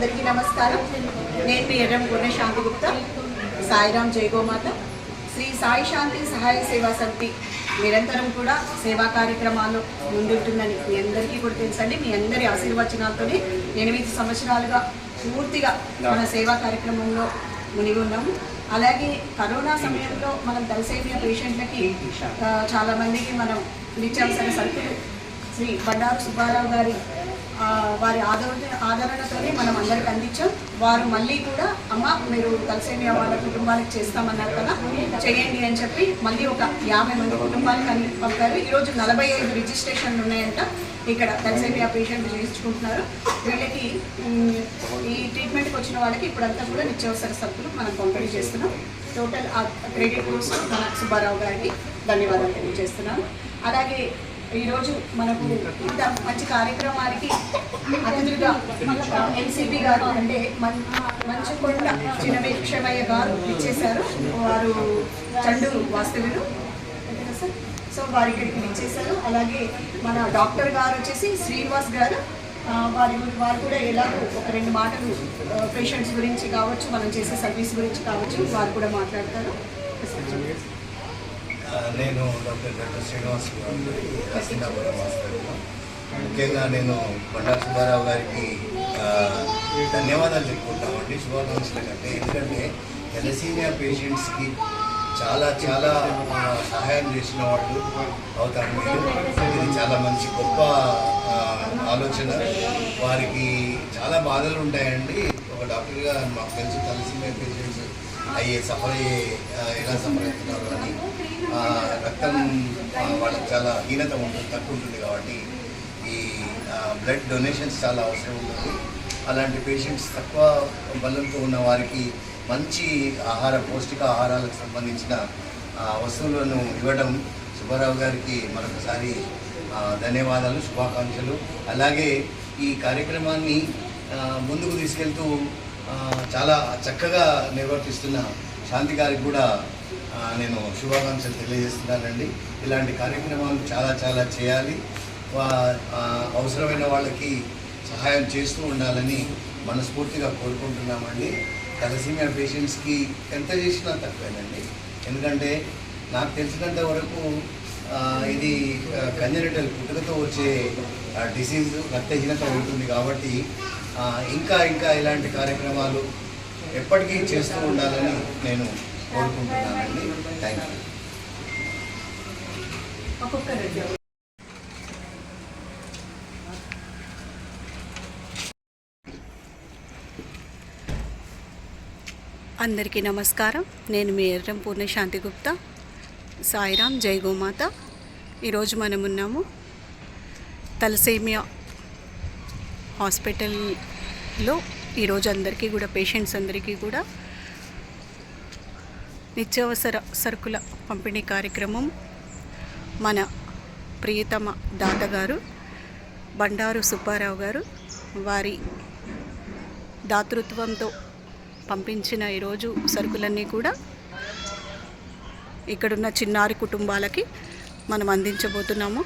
అందరికీ నమస్కారం. నేను మీ ఎర్రం గుర్ర శాంతి గుప్తా సాయిరామ్ జై గోమాత శ్రీ సాయి శాంతి సహాయ సేవా సమితి నిరంతరం కూడా సేవా కార్యక్రమాల్లో ముందుంటుందని మీ అందరికీ కూడా తెలుసండి. మీ అందరి ఆశీర్వచనాలతోనే ఎనిమిది సంవత్సరాలుగా పూర్తిగా మన సేవా కార్యక్రమంలో మునిగి ఉన్నాము అలాగే కరోనా సమయంలో మనం తలసేమియా పేషెంట్లకి ఆ, చాలా మందికి మనం నిత్యావసర సరుకులు శ్రీ బండారు సుబ్బారావు గారి వారి ఆదరణ ఆదరణతోనే మనం అందరికి అందించాం. వారు మళ్ళీ కూడా అమ్మ మీరు తలసేమియా వాళ్ళ కుటుంబానికి చేస్తామన్నారు కదా చేయండి అని చెప్పి మళ్ళీ ఒక యాభై మంది కుటుంబాలకు అని పంపారు. ఈరోజు నలభై ఐదు రిజిస్ట్రేషన్లు ఉన్నాయంట. ఇక్కడ తలసేమియా పేషెంట్ చేయించుకుంటున్నారు. వీళ్ళకి ఈ ట్రీట్మెంట్కి వచ్చిన వాళ్ళకి ఇప్పుడంతా కూడా నిత్యావసర సత్తులు మనం పంపిణీ చేస్తున్నాం. టోటల్ ఆ క్రెడిట్ కోసం మన సుబ్బారావు గారికి ధన్యవాదాలు తెలియజేస్తున్నాను. అలాగే ఈరోజు మనకు ఇంత మంచి కార్యక్రమానికి అతిథులుగా ఎన్సీపీ గారు అంటే మంచి కొండ చిన్నవేక్షమయ్య గారు ఇచ్చేశారు. వారు చండూరు వాస్తవులు సార్? సో వారి ఇక్కడికి ఇచ్చేశారు అలాగే మన డాక్టర్ గారు వచ్చేసి శ్రీనివాస్ గారు. వారి వారు కూడా ఎలాగో ఒక రెండు మాటలు పేషెంట్స్ గురించి కావచ్చు మనం చేసే సర్వీస్ గురించి కావచ్చు వారు కూడా మాట్లాడతారు. నేను డాక్టర్ డాక్టర్ శ్రీనివాస్ గారి హస్తినాపురం హాస్పిటల్లో ముఖ్యంగా నేను బండారు సుబ్బారావు గారికి ధన్యవాదాలు చెప్పుకుంటామండి. శుభాకాంక్షల కంటే. ఎందుకంటే ఎలసీనియా పేషెంట్స్కి చాలా చాలా సహాయం చేసిన వాళ్ళు అవుతారు. మీరు ఇది చాలా మంచి గొప్ప ఆలోచన. వారికి చాలా బాధలు ఉంటాయండి. ఒక డాక్టర్గా మాకు తెలుసు తలసీమియా పేషెంట్స్ అయ్యే సఫర్ ఎలా సఫర్ అవుతున్నారు అని రక్తం వాళ్ళకి చాలా హీనత ఉంటుంది తక్కువ ఉంటుంది కాబట్టి ఈ బ్లడ్ డొనేషన్స్ చాలా అవసరం ఉంటుంది. అలాంటి పేషెంట్స్ తక్కువ బలంతో ఉన్న వారికి మంచి ఆహార పౌష్టిక ఆహారాలకు సంబంధించిన వస్తువులను ఇవ్వడం సుబ్బారావు గారికి మరొకసారి ధన్యవాదాలు శుభాకాంక్షలు. అలాగే ఈ కార్యక్రమాన్ని ముందుకు తీసుకెళ్తూ చాలా చక్కగా నిర్వర్తిస్తున్న శాంతి గారికి కూడా నేను శుభాకాంక్షలు తెలియజేస్తున్నానండి. ఇలాంటి కార్యక్రమాలు చాలా చాలా చేయాలి. వా అవసరమైన వాళ్ళకి సహాయం చేస్తూ ఉండాలని మనస్ఫూర్తిగా కోరుకుంటున్నామండి. తలసీమియా పేషెంట్స్కి ఎంత చేసినా తక్కువేనండి. ఎందుకంటే నాకు తెలిసినంత వరకు ఇది కన్యరిటల్ పుట్టుకతో వచ్చే డిసీజ్ రక్తహీనత ఉంటుంది కాబట్టి ఇంకా ఇంకా ఇలాంటి కార్యక్రమాలు ఎప్పటికీ చేస్తూ ఉండాలని నేను కోరుకుంటున్నానండి. థ్యాంక్ యూ అందరికీ నమస్కారం. నేను మీ ఎర్రం పూర్ణశాంతి గుప్తా. సాయిరామ్ జై గోమాత. ఈరోజు మనం ఉన్నాము తలసేమియా హాస్పిటల్లో. ఈరోజు అందరికీ కూడా పేషెంట్స్ అందరికీ కూడా నిత్యావసర సరుకుల పంపిణీ కార్యక్రమం మన ప్రియతమ దాతగారు బండారు సుబ్బారావు గారు వారి దాతృత్వంతో పంపించిన ఈరోజు సరుకులన్నీ కూడా ఇక్కడున్న చిన్నారి కుటుంబాలకి మనం అందించబోతున్నాము.